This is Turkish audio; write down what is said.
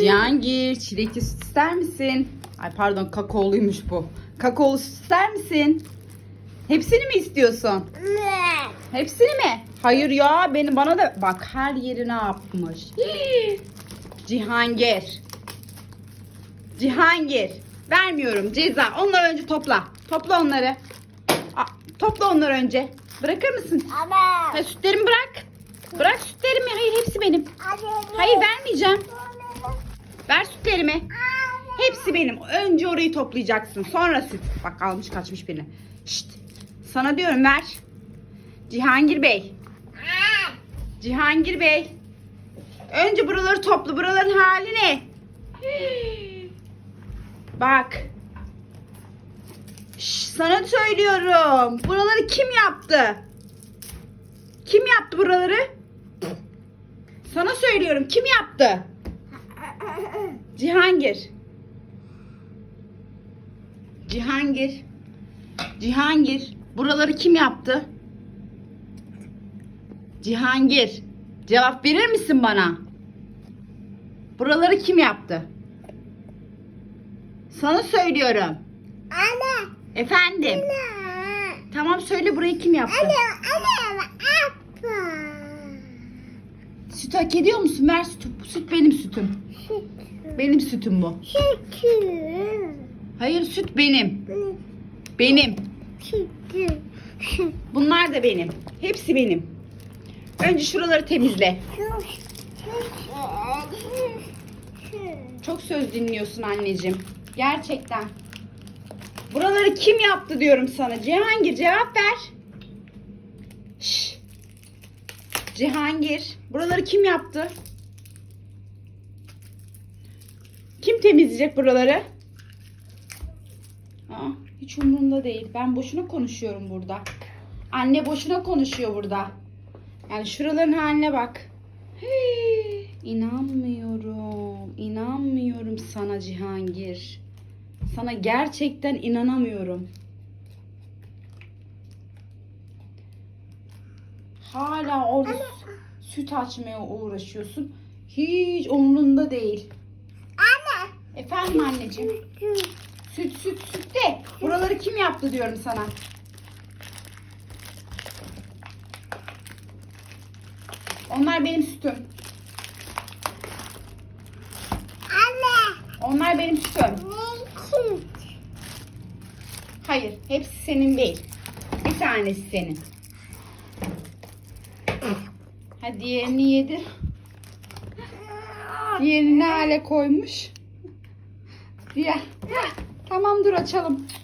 Cihangir çilekli süt ister misin? Ay pardon kakaoluymuş bu. Kakaolu süt ister misin? Hepsini mi istiyorsun? Hepsini mi? Hayır ya beni bana da bak her yeri ne yapmış. Hii. Cihangir. Cihangir. Vermiyorum ceza. Onları önce topla. Topla onları. Aa, topla onları önce. Bırakır mısın? Ama. Ha, sütlerimi bırak. Bırak sütlerimi. Hayır hepsi benim. Hayır vermeyeceğim. Ver sütlerimi. Hepsi benim. Önce orayı toplayacaksın. Sonra süt. Bak almış kaçmış birini. Şşt. Sana diyorum ver. Cihangir Bey. Cihangir Bey. Önce buraları topla. Buraların hali ne? Bak. Şş, sana söylüyorum. Buraları kim yaptı? Kim yaptı buraları? Sana söylüyorum. Kim yaptı? Cihangir. Cihangir. Cihangir. Buraları kim yaptı? Cihangir. Cevap verir misin bana? Buraları kim yaptı? Sana söylüyorum. Anne. Efendim. Anne. Tamam söyle burayı kim yaptı? Anne. Anne. Appa. Süt hak ediyor musun? Ver sütü. Süt benim sütüm. Benim sütüm bu. Şükür. Hayır süt benim. Benim. Şükür. Bunlar da benim. Hepsi benim. Önce şuraları temizle. Çok söz dinliyorsun anneciğim. Gerçekten. Buraları kim yaptı diyorum sana. Cihangir cevap ver. Şş. Cihangir. Buraları kim yaptı? Kim temizleyecek buraları? Aa, hiç umurumda değil. Ben boşuna konuşuyorum burada. Anne boşuna konuşuyor burada. Yani şuraların haline bak. Hey, inanmıyorum. İnanmıyorum sana Cihangir. Sana gerçekten inanamıyorum. Hala orada sü- süt açmaya uğraşıyorsun. Hiç umrunda değil. Anne. Efendim anneciğim. Süt süt süt de. Buraları kim yaptı diyorum sana. Onlar benim sütüm. Anne. Onlar benim sütüm. Ne süt? Hayır, hepsi senin değil. Bir tanesi senin. Ha diğerini yedi. Diğerini hale koymuş? Diğer. Tamam dur açalım.